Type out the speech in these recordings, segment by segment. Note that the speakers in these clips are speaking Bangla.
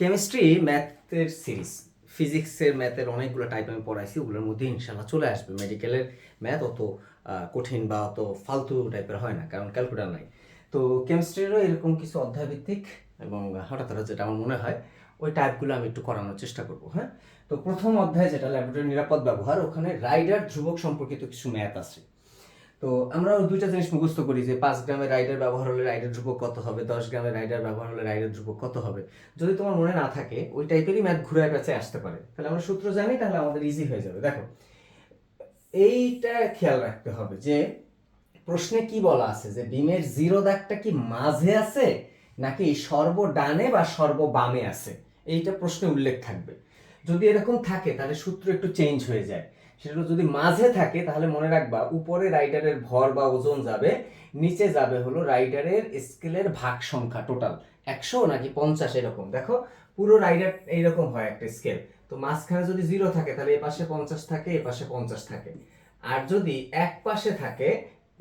কেমিস্ট্রি ম্যাথের সিরিজ ফিজিক্সের ম্যাথের অনেকগুলো টাইপ আমি পড়াইছি, ওগুলোর মধ্যে ইনশাল্লাহ চলে আসবে। মেডিকেলের ম্যাথ অত কঠিন বা অত ফালতু টাইপের হয় না, কারণ ক্যালকুলেটার নাই। তো কেমিস্ট্রিরও এরকম কিছু অধ্যায়ভিত্তিক এবং হঠাৎ হঠাৎ যেটা আমার মনে হয়, ওই টাইপগুলো আমি একটু করানোর চেষ্টা করব হ্যাঁ? তো প্রথম অধ্যায় যেটা ল্যাবরেটরি নিরাপদ ব্যবহার, ওখানে রাইডার ধ্রুবক সম্পর্কিত কিছু ম্যাথ আছে। তো আমরা দুইটা জিনিস মুখস্থ করি যে পাঁচ গ্রামের রাইডার ব্যবহার হলে রাইডার ধ্রুবক কত হবে, দশ গ্রামের রাইডার ব্যবহার হলে রাইডার ধ্রুবক কত হবে। যদি তোমার মনে না থাকে, ওই টাইপেরই ম্যাথ ঘুরে কাছে আসতে পারে। তাহলে আমরা সূত্র জানি, তাহলে আমাদের ইজি হয়ে যাবে। দেখো, এইটা খেয়াল রাখতে হবে যে প্রশ্নে কি বলা আছে? যে বিমের জিরো দাগটা কি মাঝে আছে, নাকি সর্ব ডানে বা সর্ব বামে আছে? এইটা প্রশ্নে উল্লেখ থাকবে। যদি এরকম থাকে, তাহলে সূত্র একটু চেঞ্জ হয়ে যায়। সেটা যদি মাঝে থাকে, তাহলে মনে রাখবা উপরে রাইডারের ভর বা ওজন যাবে, নিচে যাবে হলো রাইডারের স্কেলের ভাগ সংখ্যা টোটাল একশো নাকি পঞ্চাশ এরকম। দেখো, পুরো রাইডার এইরকম হয় একটা স্কেল তো মাঝখানে যদি জিরো থাকে, তাহলে এ পাশে পঞ্চাশ থাকে, এ পাশে পঞ্চাশ থাকে। আর যদি এক পাশে থাকে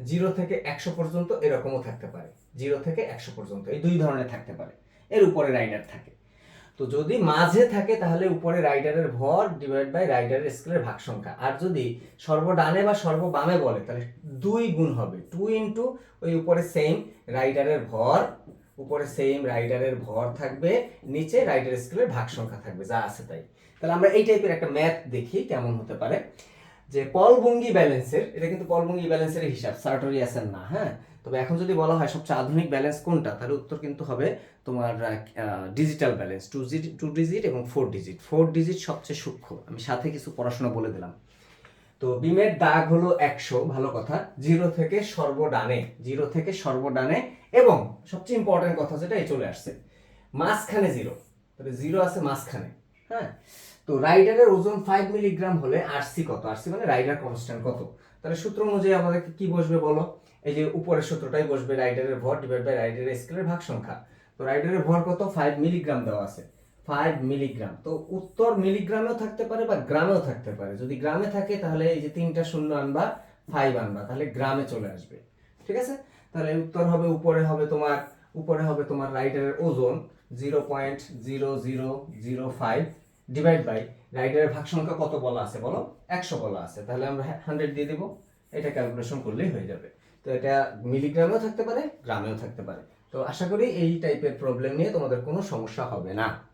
জিরো থেকে একশো পর্যন্ত এরকমও থাকতে পারে। জিরো থেকে একশো পর্যন্ত। এই দুই ধরনের থাকতে পারে। এর উপরে রাইডার থাকে। তো যদি মাঝে থাকে তাহলে উপরে রাইডারের ভর ডিভাইড বাই রাইডারের স্কেলের ভাগ সংখ্যা আর যদি সর্ব ডানে বা সর্ব বামে বলে, তাহলে দুই গুণ হবে। টু ইন্টু ওই উপরে সেম রাইডারের ভর, উপরে সেম রাইডারের ভর থাকবে, নিচে রাইডার স্কেলের ভাগ সংখ্যা থাকবে, যা আছে তাই। তাহলে আমরা এই টাইপের একটা ম্যাথ দেখি, কেমন হতে পারে। যে পলভঙ্গি ব্যালেন্সের, এটা কিন্তু পলভঙ্গি ব্যালেন্সের হিসাব, সার্টোরিয়াসের না হ্যাঁ? তবে এখন যদি বলা হয় সবচেয়ে আধুনিক ব্যালেন্স কোনটা, তাহলে উত্তর কিন্তু হবে তোমার digital balance two two digit এবং ফোর ডিজিট ফোর ডিজিট সবচেয়ে সূক্ষ্ম, আমি সাথে কিছু পড়াশোনা বলে দিলাম। তো বিমের দাগ হলো একশো, ভালো কথা, জিরো থেকে সর্বডানে, জিরো থেকে সর্বডানে, এবং সবচেয়ে ইম্পর্টেন্ট কথা যেটা এই চলে আসছে, মাঝখানে জিরো তবে জিরো আছে মাঝখানে হ্যাঁ? তো রাইডারের ওজন ফাইভ মিলিগ্রাম হলে আরসি কত? আরসি মানে রাইডার কনস্ট্যান্ট কত? তাহলে সূত্র অনুযায়ী আমাদেরকে কি বসবে বলো? এই যে উপরের সূত্রটাই বসবে রাইডারের ভর ডিভাইড বাই রাইডারের স্কেলের ভাগ সংখ্যা তো রাইডারের ভর কত? ফাইভ মিলিগ্রাম দেওয়া আছে। ফাইভ মিলিগ্রাম তো উত্তর মিলিগ্রামেও থাকতে পারে বা গ্রামেও থাকতে পারে। যদি গ্রামে থাকে তাহলে এই যে তিনটা শূন্য আনবা ফাইভ আনবা, তাহলে গ্রামে চলে আসবে। ঠিক আছে? তাহলে উত্তর হবে, উপরে হবে তোমার, উপরে হবে তোমার রাইডারের ওজন zero point zero zero zero five divide by রাইডারের ভাগ সংখ্যা কত বলা আছে বলো? একশো বলা আছে। তাহলে আমরা হান্ড্রেড দিয়ে দেবো। এটা ক্যালকুলেশন করলেই হয়ে যাবে। তো এটা মিলিগ্রামেও থাকতে পারে, গ্রামেও থাকতে পারে। তো আশা করি এই টাইপের প্রবলেম নিয়ে তোমাদের কোনো সমস্যা হবে না।